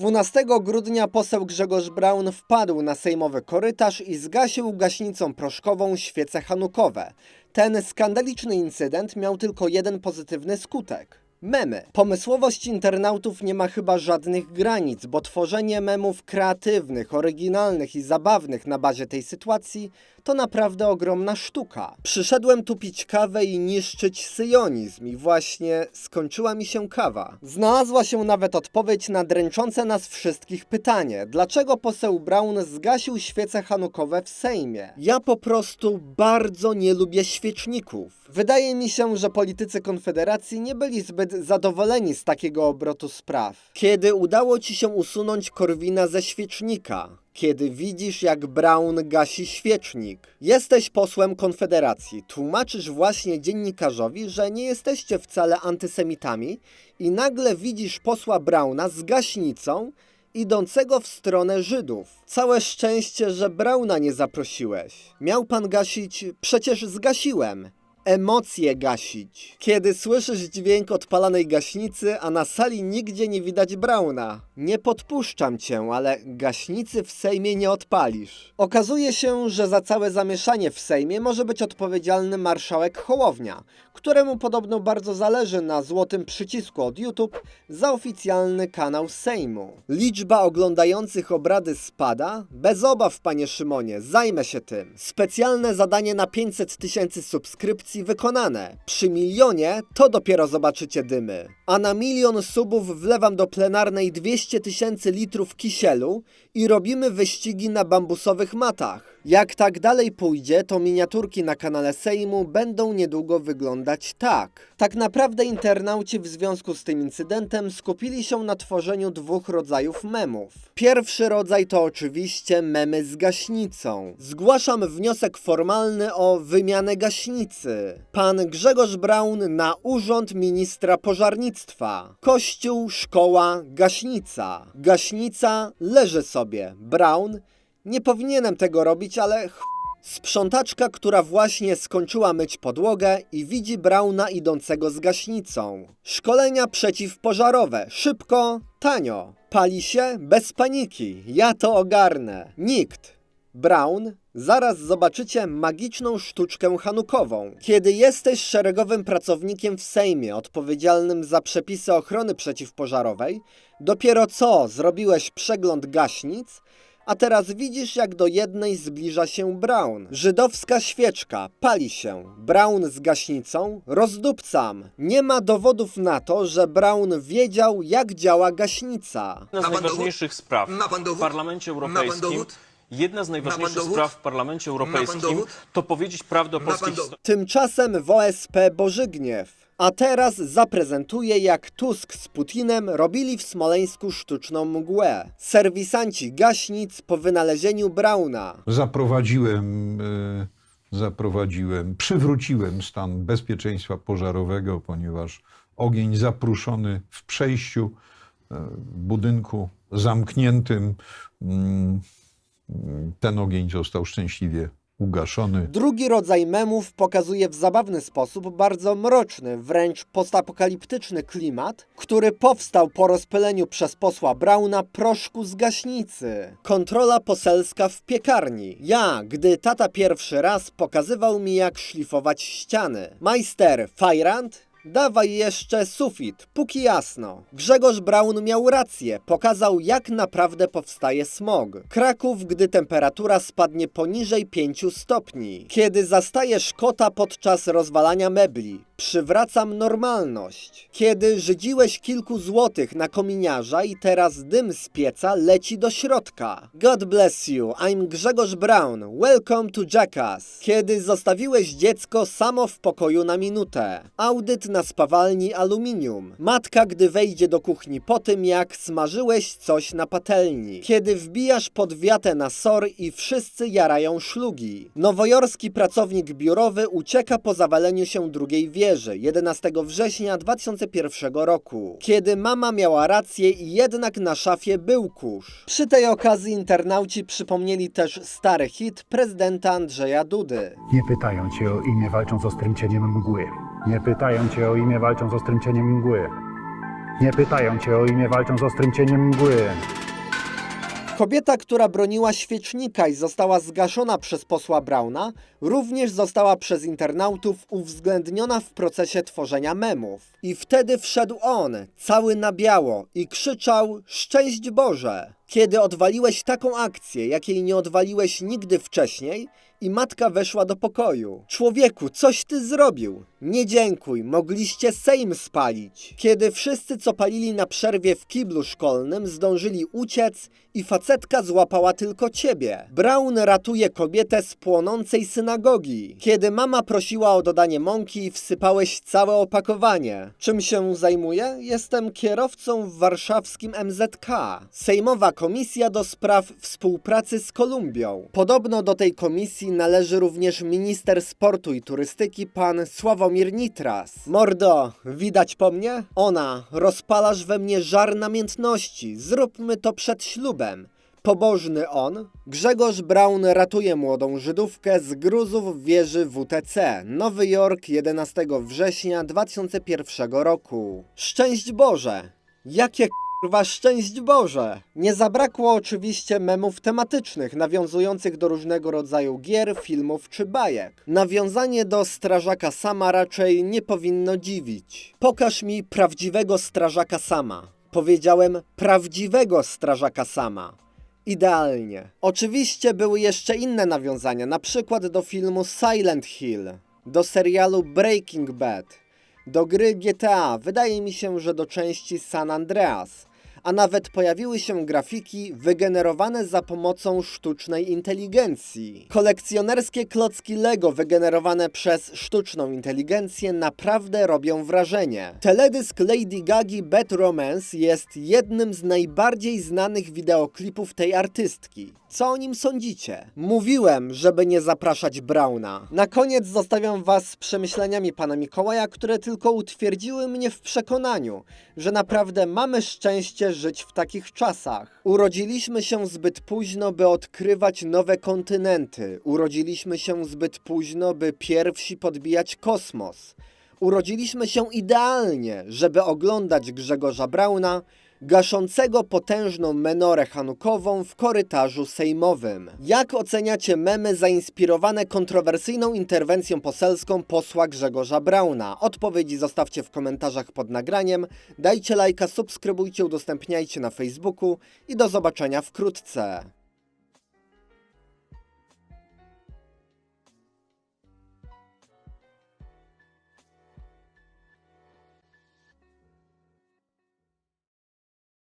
12 grudnia poseł Grzegorz Braun wpadł na sejmowy korytarz i zgasił gaśnicą proszkową świece hanukowe. Ten skandaliczny incydent miał tylko jeden pozytywny skutek. Memy. Pomysłowość internautów nie ma chyba żadnych granic, bo tworzenie memów kreatywnych, oryginalnych i zabawnych na bazie tej sytuacji to naprawdę ogromna sztuka. Przyszedłem tu pić kawę i niszczyć syjonizm i właśnie skończyła mi się kawa. Znalazła się nawet odpowiedź na dręczące nas wszystkich pytanie, dlaczego poseł Brown zgasił świece hanukowe w Sejmie? Ja po prostu bardzo nie lubię świeczników. Wydaje mi się, że politycy Konfederacji nie byli zbyt zadowoleni z takiego obrotu spraw. Kiedy udało ci się usunąć Korwina ze świecznika? Kiedy widzisz, jak Brown gasi świecznik. Jesteś posłem Konfederacji. Tłumaczysz właśnie dziennikarzowi, że nie jesteście wcale antysemitami i nagle widzisz posła Brauna z gaśnicą idącego w stronę Żydów. Całe szczęście, że Brauna nie zaprosiłeś. Miał pan gasić, przecież zgasiłem. Emocje gasić. Kiedy słyszysz dźwięk odpalanej gaśnicy, a na sali nigdzie nie widać Brauna. Nie podpuszczam cię, ale gaśnicy w Sejmie nie odpalisz. Okazuje się, że za całe zamieszanie w Sejmie może być odpowiedzialny marszałek Hołownia, któremu podobno bardzo zależy na złotym przycisku od YouTube za oficjalny kanał Sejmu. Liczba oglądających obrady spada? Bez obaw, panie Szymonie, zajmę się tym. Specjalne zadanie na 500 tysięcy subskrypcji wykonane. Przy milionie to dopiero zobaczycie dymy. A na milion subów wlewam do plenarnej 200 tysięcy litrów kisielu i robimy wyścigi na bambusowych matach. Jak tak dalej pójdzie, to miniaturki na kanale Sejmu będą niedługo wyglądać tak. Tak naprawdę internauci w związku z tym incydentem skupili się na tworzeniu dwóch rodzajów memów. Pierwszy rodzaj to oczywiście memy z gaśnicą. Zgłaszam wniosek formalny o wymianę gaśnicy. Pan Grzegorz Braun na urząd ministra pożarnictwa. Kościół, szkoła, gaśnica. Gaśnica leży sobie. Braun nie powinienem tego robić, ale ch... Sprzątaczka, która właśnie skończyła myć podłogę i widzi Brauna idącego z gaśnicą. Szkolenia przeciwpożarowe. Szybko, tanio. Pali się bez paniki. Ja to ogarnę. Nikt. Brown, zaraz zobaczycie magiczną sztuczkę hanukową. Kiedy jesteś szeregowym pracownikiem w Sejmie odpowiedzialnym za przepisy ochrony przeciwpożarowej, dopiero co zrobiłeś przegląd gaśnic, a teraz widzisz, jak do jednej zbliża się Brown. Żydowska świeczka, pali się. Brown z gaśnicą, rozdupcam. Nie ma dowodów na to, że Brown wiedział, jak działa gaśnica. Jedna z najważniejszych spraw w? Parlamencie Europejskim. Jedna z najważniejszych dowód? spraw w Parlamencie Europejskim to powiedzieć prawdę o polskiej historii. Tymczasem w OSP Bożygniew. A teraz zaprezentuję, jak Tusk z Putinem robili w Smoleńsku sztuczną mgłę. Serwisanci gaśnic po wynalezieniu Brauna. zaprowadziłem, e, zaprowadziłem, przywróciłem stan bezpieczeństwa pożarowego, ponieważ ogień zapruszony w przejściu e, budynku zamkniętym, mm, ten ogień został szczęśliwie ugaszony. Drugi rodzaj memów pokazuje w zabawny sposób bardzo mroczny, wręcz postapokaliptyczny klimat, który powstał po rozpyleniu przez posła Brauna proszku z gaśnicy. Kontrola poselska w piekarni. Ja, gdy tata pierwszy raz pokazywał mi jak szlifować ściany. Majster, Fajrant? Dawaj jeszcze sufit, póki jasno. Grzegorz Braun miał rację, pokazał jak naprawdę powstaje smog. Kraków, gdy temperatura spadnie poniżej 5 stopni. Kiedy zastajesz kota podczas rozwalania mebli, przywracam normalność. Kiedy żydziłeś kilku złotych na kominiarza i teraz dym z pieca leci do środka. God bless you, I'm Grzegorz Braun, welcome to Jackass. Kiedy zostawiłeś dziecko samo w pokoju na minutę. Audyt na spawalni aluminium. Matka, gdy wejdzie do kuchni po tym, jak smażyłeś coś na patelni. Kiedy wbijasz pod wiatę na sor i wszyscy jarają szlugi. Nowojorski pracownik biurowy ucieka po zawaleniu się drugiej wieży 11 września 2001 roku. Kiedy mama miała rację i jednak na szafie był kurz. Przy tej okazji internauci przypomnieli też stary hit prezydenta Andrzeja Dudy. Nie pytają cię o imię walcząc z ostrym cieniem mgły. Nie pytają cię o imię walcząc z ostrym cieniem mgły. Nie pytają cię o imię, walczą z ostrym cieniem mgły. Kobieta, która broniła świecznika i została zgaszona przez posła Brauna, również została przez internautów uwzględniona w procesie tworzenia memów. I wtedy wszedł on, cały na biało, i krzyczał: Szczęść Boże! Kiedy odwaliłeś taką akcję, jakiej nie odwaliłeś nigdy wcześniej, i matka weszła do pokoju. Człowieku, coś ty zrobił. Nie dziękuj, mogliście Sejm spalić. Kiedy wszyscy, co palili na przerwie w kiblu szkolnym, zdążyli uciec i facetka złapała tylko ciebie. Brown ratuje kobietę z płonącej synagogi. Kiedy mama prosiła o dodanie mąki, wsypałeś całe opakowanie. Czym się zajmuję? Jestem kierowcą w warszawskim MZK. Sejmowa Komisja do Spraw Współpracy z Kolumbią. Podobno do tej komisji należy również minister sportu i turystyki pan Sławomir Nitras. Mordo, widać po mnie? Ona, rozpalasz we mnie żar namiętności. Zróbmy to przed ślubem. Pobożny on, Grzegorz Braun ratuje młodą Żydówkę z gruzów wieży WTC, Nowy Jork 11 września 2001 roku. Szczęść Boże! Jakie kurwa szczęść Boże! Nie zabrakło oczywiście memów tematycznych, nawiązujących do różnego rodzaju gier, filmów czy bajek. Nawiązanie do strażaka sama raczej nie powinno dziwić. Pokaż mi prawdziwego strażaka sama. Powiedziałem prawdziwego strażaka sama. Idealnie. Oczywiście były jeszcze inne nawiązania, na przykład do filmu Silent Hill, do serialu Breaking Bad, do gry GTA, wydaje mi się, że do części San Andreas, a nawet pojawiły się grafiki wygenerowane za pomocą sztucznej inteligencji. Kolekcjonerskie klocki Lego wygenerowane przez sztuczną inteligencję naprawdę robią wrażenie. Teledysk Lady Gagi Bad Romance jest jednym z najbardziej znanych wideoklipów tej artystki. Co o nim sądzicie? Mówiłem, żeby nie zapraszać Brauna. Na koniec zostawiam was z przemyśleniami pana Mikołaja, które tylko utwierdziły mnie w przekonaniu, że naprawdę mamy szczęście żyć w takich czasach. Urodziliśmy się zbyt późno, by odkrywać nowe kontynenty. Urodziliśmy się zbyt późno, by pierwsi podbijać kosmos. Urodziliśmy się idealnie, żeby oglądać Grzegorza Brauna, gaszącego potężną menorę hanukową w korytarzu sejmowym. Jak oceniacie memy zainspirowane kontrowersyjną interwencją poselską posła Grzegorza Brauna? Odpowiedzi zostawcie w komentarzach pod nagraniem, dajcie lajka, subskrybujcie, udostępniajcie na Facebooku i do zobaczenia wkrótce.